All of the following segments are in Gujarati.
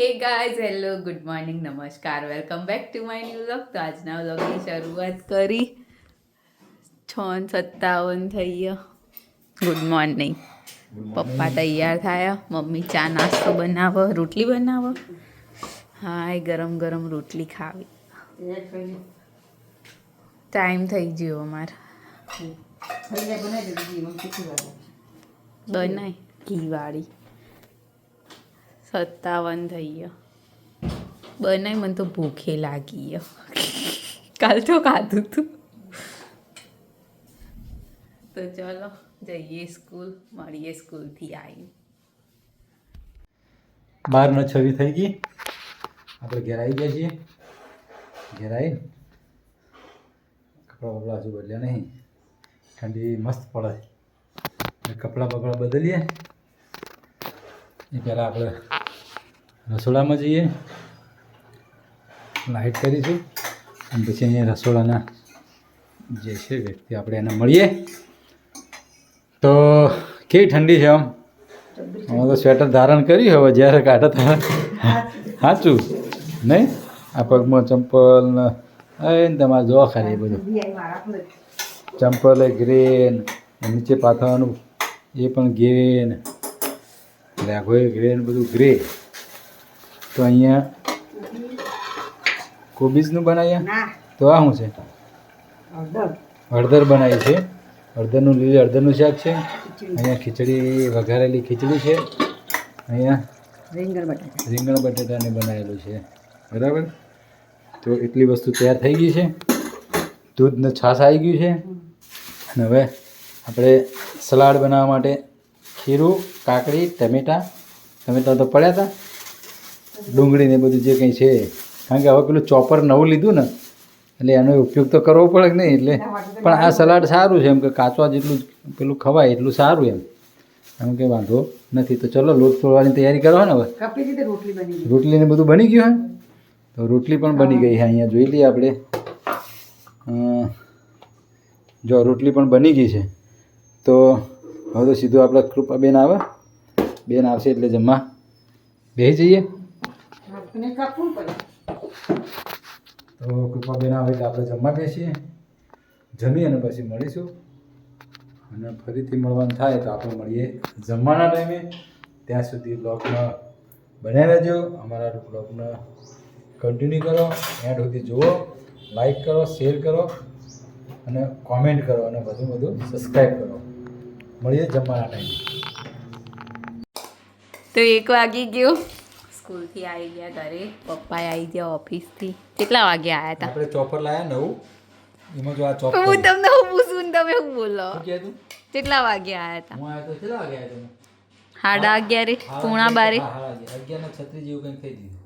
Hey guys hello good morning નમસ્કાર welcome back to my new vlog તો આજના વ્લોગની શરૂઆત કરી. છ સત્તાવન થઈ ગયો ગુડ મોર્નિંગ પપ્પા તૈયાર થયા. મમ્મી ચા નાસ્તો બનાવો રોટલી બનાવો. હા એ ગરમ ગરમ રોટલી ખાવી. ટાઈમ થઈ ગયો અમારે. બનાય. ઘીવાળી સત્તાવન થઈ ગયો બનાય મને તો ભૂખે લાગી ગયો. કાલ તો ખાધું તું. તો ચલો, જઈએ સ્કૂલ, મળીએ સ્કૂલથી આવી બાર ન છવી થઈ ગઈ. આપણે ઘેર આવી ગયા છીએ. ઘેર આવી કપડાં બપડા હજુ બદલ્યા નહીં. ઠંડી મસ્ત પડે. કપડાં બપડા બદલીએ. એ પહેલાં આપણે રસોડામાં જઈએ. લાઇટ કરીશું. અને પછી અહીંયા રસોડાના જે છે વ્યક્તિ આપણે એને મળીએ. તો કેવી ઠંડી છે આમ? અમે તો સ્વેટર ધારણ કર્યું હવે જ્યારે કાઢો ત્યારે. સાચું. નહીં? આ પગમાં ચંપલ ને તમારે જોવા ખાલી બધું. ચંપલ ગ્રેન નીચે પાથરવાનું એ પણ ગ્રેન લેઘો એ ગ્રેન બધું ગ્રે તો અહીંયા કોબીજનું બનાવ્યા તો આ શું છે? હળદર. બનાવી છે. હળદરનું લીલી હળદરનું શાક છે. અહીંયા ખીચડી વઘારેલી ખીચડી છે. અહીંયા રીંગણ બટાટાને બનાવેલું છે. બરાબર? તો એટલી વસ્તુ તૈયાર થઈ ગઈ છે. દૂધને છાશ આવી ગયું છે. અને હવે આપણે સલાડ બનાવવા માટે ખીરું કાકડી ટમેટાં. ટમેટાં તો પડ્યા હતા. ડુંગળી ને બધું જે કંઈ છે કારણ કે હવે પેલું ચોપર નવું લીધું ને એટલે એનો ઉપયોગ તો કરવો પડે કે નહીં? એટલે પણ આ સલાડ સારું છે એમ કે કાચવા જેટલું પેલું ખવાય એટલું સારું એમ. એમ કે વાંધો નથી તો ચલો લોટ તોડવાની તૈયારી કરવા ને હવે. રોટલી ને બધું બની ગયું હે? તો રોટલી પણ બની ગઈ છે અહીંયા જોઈ લઈએ આપણે. જો રોટલી પણ બની ગઈ છે. તો હવે તો સીધું આપણે કૃપાબેન આવે. બેન આવશે એટલે જમવા. બેસી જઈએ. તો કૃપાબેન આવે એટલે આપણે જમવા બેસીએ. જમી અને પછી મળીશું. અને ફરીથી મળવાનું થાય તો આપણે મળીએ જમવાના ટાઈમે. ત્યાં સુધી બ્લોગમાં બન્યા રહેજો. અમારા બ્લોગને કન્ટિન્યુ કરો. એન્ડ સુધી જુઓ લાઈક કરો શેર કરો અને કોમેન્ટ કરો અને વધુ વધુ સબસ્ક્રાઈબ કરો. મળીએ જમવાના ટાઈમે. તો એક વાગી ગયો. સ્કૂલથી આવી ગયા ઘરે. પપ્પાએ આવી ગયા ઓફિસથી. કેટલા વાગે આવ્યા હતા આપણે ચોપર લાયા નવું. એમાં જો આ ચોપર હું તમને હું પૂછું તમે હું બોલો? કેટલા વાગે આવ્યા હતા હું આવ્યા તો કેટલા વાગે આવ્યા તમે સાડા અગિયારે પૂણા બારે. અગિયાર. ને છત્રીસ જેવું કંઈક થઈ દીધું.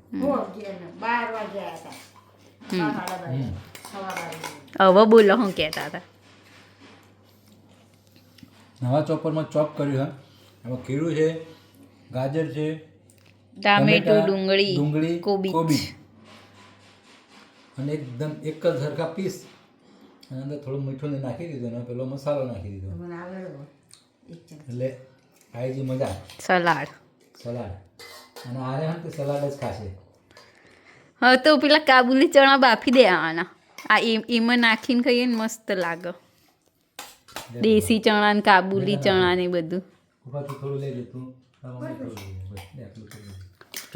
હવે બોલો હું કહેતા હતા નવા ચોપરમાં ચોપ કર્યું હા. એમાં ખીરું છે ગાજર છે ટામેટું ડુંગળી ડુંગળી કોબીજ. અને એકદમ એક જ સરખા પીસ. અને અંદર થોડું મીઠું ને નાખી દીધું અને પેલો મસાલો નાખી દીધો. એટલે ખાઈ જે મજા સલાડ. સલાડ. અને આને હમ કે સલાડ જ ખાશે. હવે તો પેલા કાબુલી ચણા બાફી દેવાના. આ એમાં નાખીને ખાઈએ ને મસ્ત લાગે. દેશી ચણા ને કાબુલી ચણા ને બધું. થોડું લઈ લીધું.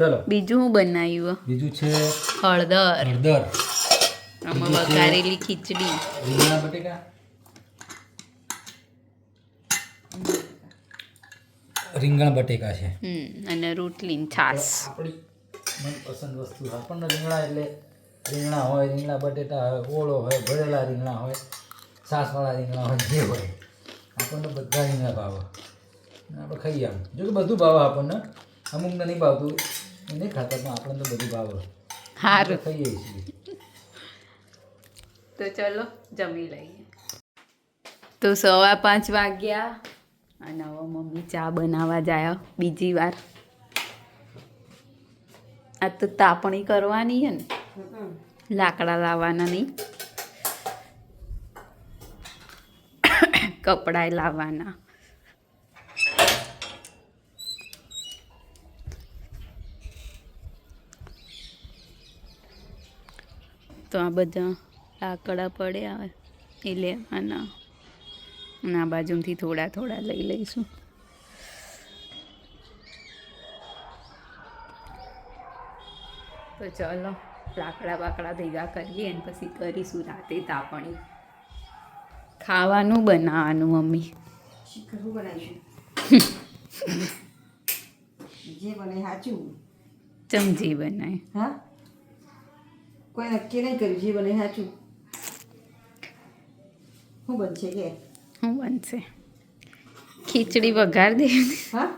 ચલો. બીજું હું બનાવ્યું? બીજું છે હળદર. હળદર. આમાં વઘારેલી ખીચડી. રીંગણા બટેકા. રીંગણ બટેકા છે. અને રોટલી છાસ આપણી મનપસંદ વસ્તુ આપણને રીંગણા એટલે રીંગણા હોય રીંગણા બટેટા હોય ઓળો હોય ભરેલા રીંગણા હોય સાસવાળા રીંગણા હોય જે હોય. આપણને બધા રીંગણા ભાવે. આપણે ખાઈએ આમ. જો કે બધું ભાવે આપણને. અમુકને નહીં ભાવતું. નહીં ખાતા પણ આપણને તો બધું ભાવે સારું ખાઈએ છીએ. તો ચલો જમી લઈએ. તો સવા પાંચ વાગ્યા અને હવે મમ્મી ચા બનાવવા જાય બીજી વાર. આ તો તાપણી કરવાની છે ને. લાકડા લાવવાના નહીં. કપડાય લાવવાના. તો આ બધા લાકડા પડ્યા એ લેવાના. અને આ બાજુથી થોડા થોડા લઈ લઈશું. તો ચલો લાકડા બાકડા ભેગા કરીએ અને પછી કરીશું રાતે તાપણી. ખાવાનું બનાવવાનું મમ્મી. જે બને સાચું. ચમચી બનાય. હા? કોઈ નક્કી નહીં કર્યું જે બને સાચું શું બનશે કે? શું બનશે? ખીચડી વઘાર દે. હા?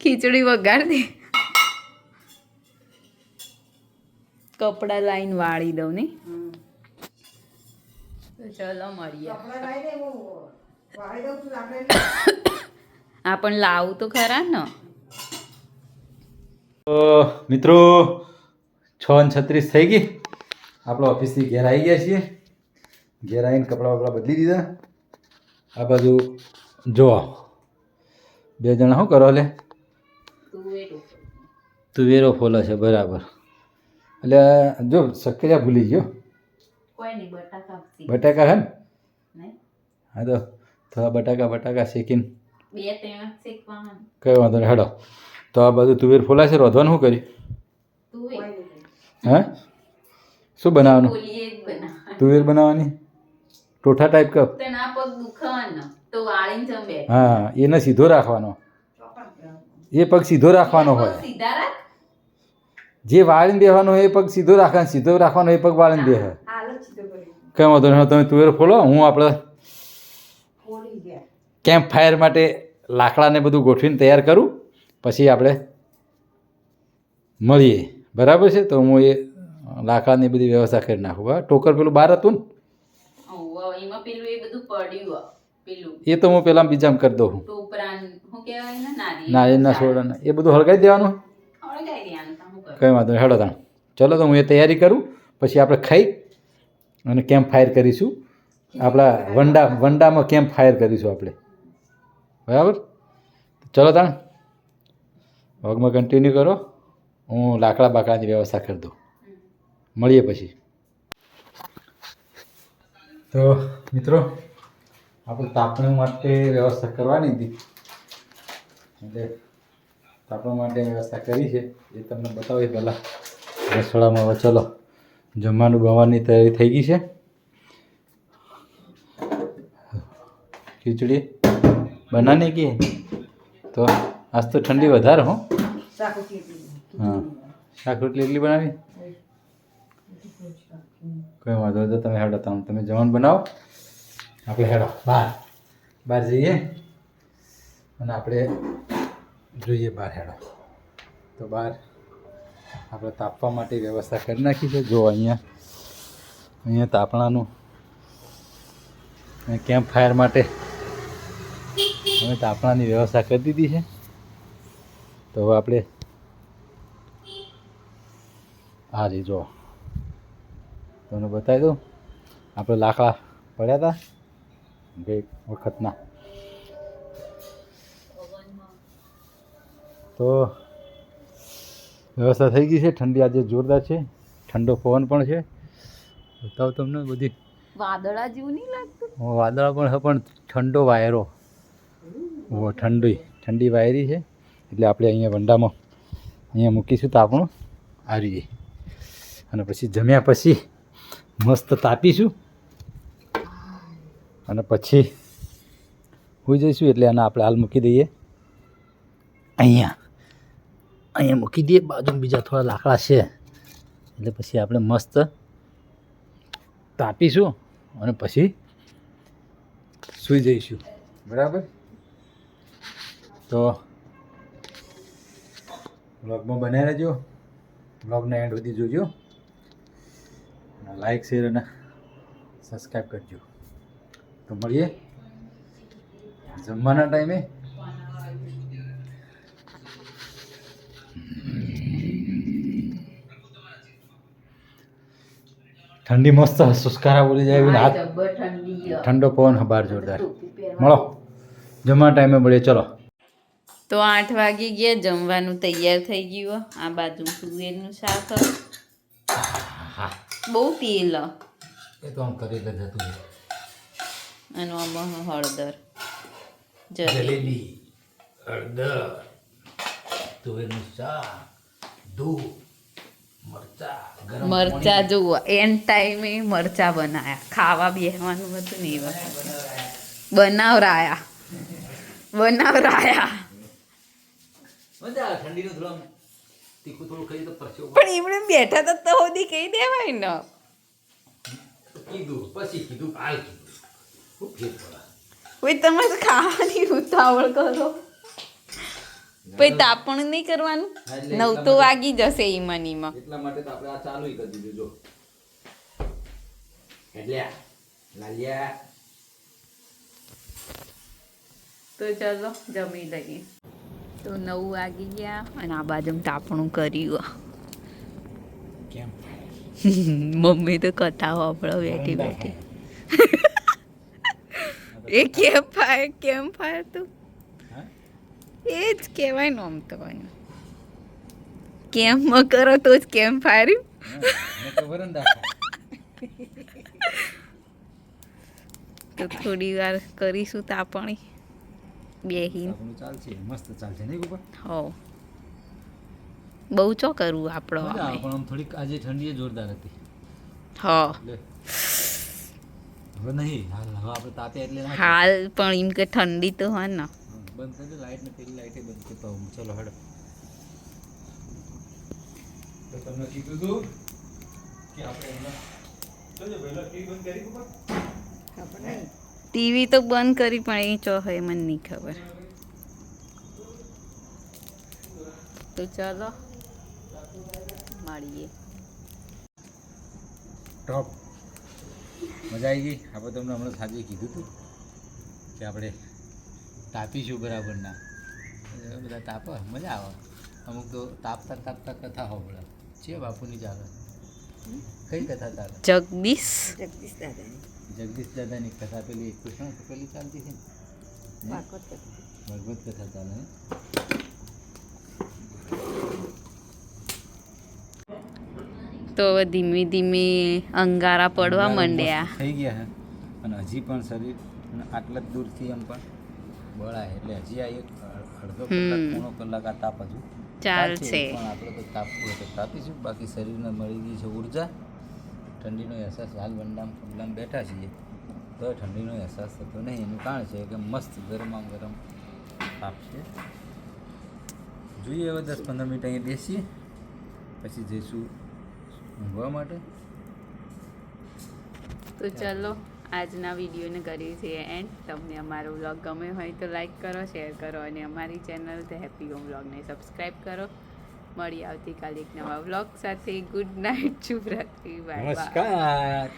ખીચડી વઘાર દે. કપડાં લાઈન વાળી દઉં ને. તો ચલો મળીએ. કપડાં લાવીને હું. વાળી દઉં છું આપણે. આ પણ લાવું તો ખરા ને. તો મિત્રો છ ને છત્રીસ થઈ ગઈ. આપણે ઓફિસથી ઘેર આવી ગયા છીએ. ઘેર આવીને કપડાં બપડા બદલી દીધા. આ બાજુ જો બે જણા શું કરો લે? તુવેરો ફોલે છે બરાબર. એટલે જો સક્કરિયા ભૂલી ગયો. બટાકા હે ને? હા તો થોડા બટાકા બટાકા શેકીને. કઈ વાંધો નહીં હેડો. તો આ બધું તુવેર ફોલાય છે રોધવાનું શું કર્યું? હે? શું બનાવવાનું? જ તુવેર બનાવવાની? ટોઠા ટાઈપ કપ? તને પગ દુખાવાનો. તો વાળીને જમ. હા એને સીધો રાખવાનો. એ પગ સીધો રાખવાનો હોય. સીધા રાખ. જે વાળીને બેહવાનો હોય એ પગ સીધો રાખવાનો સીધો રાખવાનો એ પગ વાળીને બેહ. કેમ વાંધો નહીં તમે તુવેર ફોલો હું આપણે કેમ્પ ફાયર માટે લાકડાને બધું ગોઠવીને તૈયાર કરું. પછી આપણે મળીએ. બરાબર છે? તો હું એ લાકડાની બધી વ્યવસ્થા કરી નાખું. હા ટોકર પેલું બહાર હતું ને પેલું એ હો, પેલું. તો હું પહેલાં બીજામાં કરી દઉં નારિયેળના સોડાના. એ બધું હળગાવી દેવાનું? કંઈ વાંધો નહીં હેડો તાણ. ચલો તો હું એ તૈયારી કરું પછી આપણે ખાઈ અને કેમ્પ ફાયર કરીશું. આપણા વંડા વંડામાં કેમ્પ ફાયર કરીશું આપણે. બરાબર? ચલો તાણ. વગમાં કન્ટિન્યુ કરો. હું લાકડા બાકડાની વ્યવસ્થા કરી દઉં. મળીએ પછી. તો મિત્રો આપણે તાપણી માટે વ્યવસ્થા કરવાની હતી. એટલે તાપણા માટે વ્યવસ્થા કરી છે. એ તમને બતાવી પહેલાં. રસોડામાં હવે ચલો જમવાનું બનવાની તૈયારી થઈ ગઈ છે. ખીચડી બનાવી કે? તો આજ તો ઠંડી વધારે હો. હા શાક રોટલી એટલી બનાવી? કોઈ વાંધો તો તમે હેડો, તમે તમે જમવાનું બનાવો. આપણે હેડો, બહાર. બહાર જઈએ. અને આપણે જોઈએ બહાર હેડો. તો બહાર આપણે તાપવા માટે વ્યવસ્થા કરી નાખી છે. જો અહીંયા અહીંયા તાપણાનું કેમ્પ ફાયર માટે અમે તાપણાની વ્યવસ્થા કરી દીધી છે. તો હવે આપણે હા જી જો તમને બતાવી દઉં. આપણે લાકડા પડ્યા હતા બે વખતના. તો વ્યવસ્થા થઈ ગઈ છે. ઠંડી આજે જોરદાર છે. ઠંડો પવન પણ છે. બતાવ તમને બધી. વાદળા જેવું નહીં લાગતું? વાદળા પણ છે પણ ઠંડો વાયરો. ઓ ઠંડી. ઠંડી વાયરી છે. એટલે આપણે અહીંયા વંડામાં અહીંયા મૂકીશું તો આપણું આ રહીએ અને પછી જમ્યા પછી મસ્ત તાપીશું. અને પછી હોઈ જઈશું એટલે આને આપણે હાલ મૂકી દઈએ. અહીંયા. અહીંયા મૂકી દઈએ. બાજુમાં બીજા થોડા લાકડા છે. એટલે પછી આપણે મસ્ત તાપીશું અને પછી સૂઈ જઈશું. બરાબર? તો બ્લોગમાં બનાવી રહેજો. બ્લોગના એન્ડ સુધી જોજો. લાઈક શેર અને સબસ્ક્રાઈબ કરજો. તો મળીએ. જમવાના ટાઈમે. ઠંડી મસ્ત સુસ્કારા બોલી જાય એવી હાથ જબ્બર ઠંડી પવન હબાર જોરદાર. મળો. જમવા ટાઈમે મળીએ. ચલો. તો આઠ વાગી ગયા. જમવાનું તૈયાર થઈ ગયું. આ બાજુ તુવેરનું શાક હો. બહુ તેલ એ તો આમ કરી લે જતું અને આમાં હળદર. જલેબી હળદર તુવેરનું શાક દૂધ મરચા જુઓ એન ટાઈમે મરચા બનાયા. ખાવા બેહવાનું હતું ને એ બનાવરાયા. બનાવરાયા. મજા આવે ઠંડીનું થોડું તીખું થોડું ખાઈ તો પરસેવો પણ એમણે બેઠા તો તો હોદી કહી દેવાય ને. કીધું પછી કીધું કાલ કીધું. શું ફેર પડે તમે ખાવાની ઉતાવળ કરો. પછી તાપણ નહીં કરવાનું? નવ તો વાગી જશે ઈમાનીમાં એટલા માટે તો આપણે આ ચાલુ કરી દીધું જો. એટલે લાલિયા. તો ચાલો જમી લઈએ. તો નવ વાગી ગયા અને આ બાજુ તાપણું કર્યું કેમ? મમ્મી તો કથા વાપરો બેઠી બેઠી. એ કેમ ફાય? કેમ ફાય તું? એ જ કહેવાય ને આમ તો. કેમ કરો તો જ કેમ ફાર્યું? તો થોડી વાર કરીશું તાપણી. બેહીન. આપણું ચાલશે મસ્ત ચાલશે નહીં ઉપર હો. બહુ ચો કરવું આપણો. પણ આમ થોડીક આજે ઠંડી જોરદાર હતી. હો. એટલે હવે નહીં હાલ હવે આપણે તાપે એટલે હાલ પણ એમ કે ઠંડી તો હોય ને. બંધ કરી લાઈટ ને પેલી લાઈટે બંધ કરતો હું. ચલો હડ. તો તમને કીધું તું કે આપણે એમાં જોજો પહેલા ટીવી બંધ કરી ઉપર ટીવી તો બંધ કરી પણ એ ચો હોય મને નહીં ખબર. તો ચાલો મળીએ. ટોપ મજા આવી ગઈ? આપણે તમને હમણાં સાંજે કીધું હતું કે આપણે તાપીશું બરાબરના. બધા તાપ મજા આવે. અમુક તો તાપતા તાપતા કથા હોબળે છે બાપુની ચાલે કઈ કથા ચાલે જગદીશ? જગદીશ દાદાની. જગદીશ દાદાની કથા પેલી કૃષ્ણ પેલી ચાલતી છે ને? ભાગવત કથા. ચાલે તો હવે ધીમે ધીમે અંગારા પડવા માંડ્યા. થઈ ગયા અને હજી પણ શરીર આટલા જ દૂરથી એમ પણ બળાય. એટલે હજી આ એક અડધો કલાક. પોણો કલાક આ તાપ હજુ ચાલશે. પણ આપણે તો તાપ તાપીશું. બાકી શરીરને મળી ગઈ છે ઊર્જા. ઠંડીનો અહેસાસ હાલ વંડામ પગલામ બેઠા છીએ, તો ઠંડીનો અહેસાસ થતો નહીં. એનું કારણ છે કે મસ્ત ગરમા ગરમ તાપ છે. જોઈએ હવે દસ પંદર મિનિટ અહીંયા બેસીએ, પછી જઈશું ઊંઘવા માટે. તો ચલો, આજના વિડીયોને કરીએ છીએ એન્ડ. તમને અમારો વ્લોગ ગમે હોય તો લાઈક કરો, શેર કરો અને અમારી ચેનલ ધ હેપી હોમ વ્લોગને સબસ્ક્રાઈબ કરો. મળી આવતીકાલે એક નવા વ્લોગ સાથે. ગુડ નાઇટ શુભરાત્રી બાય નમસ્કાર.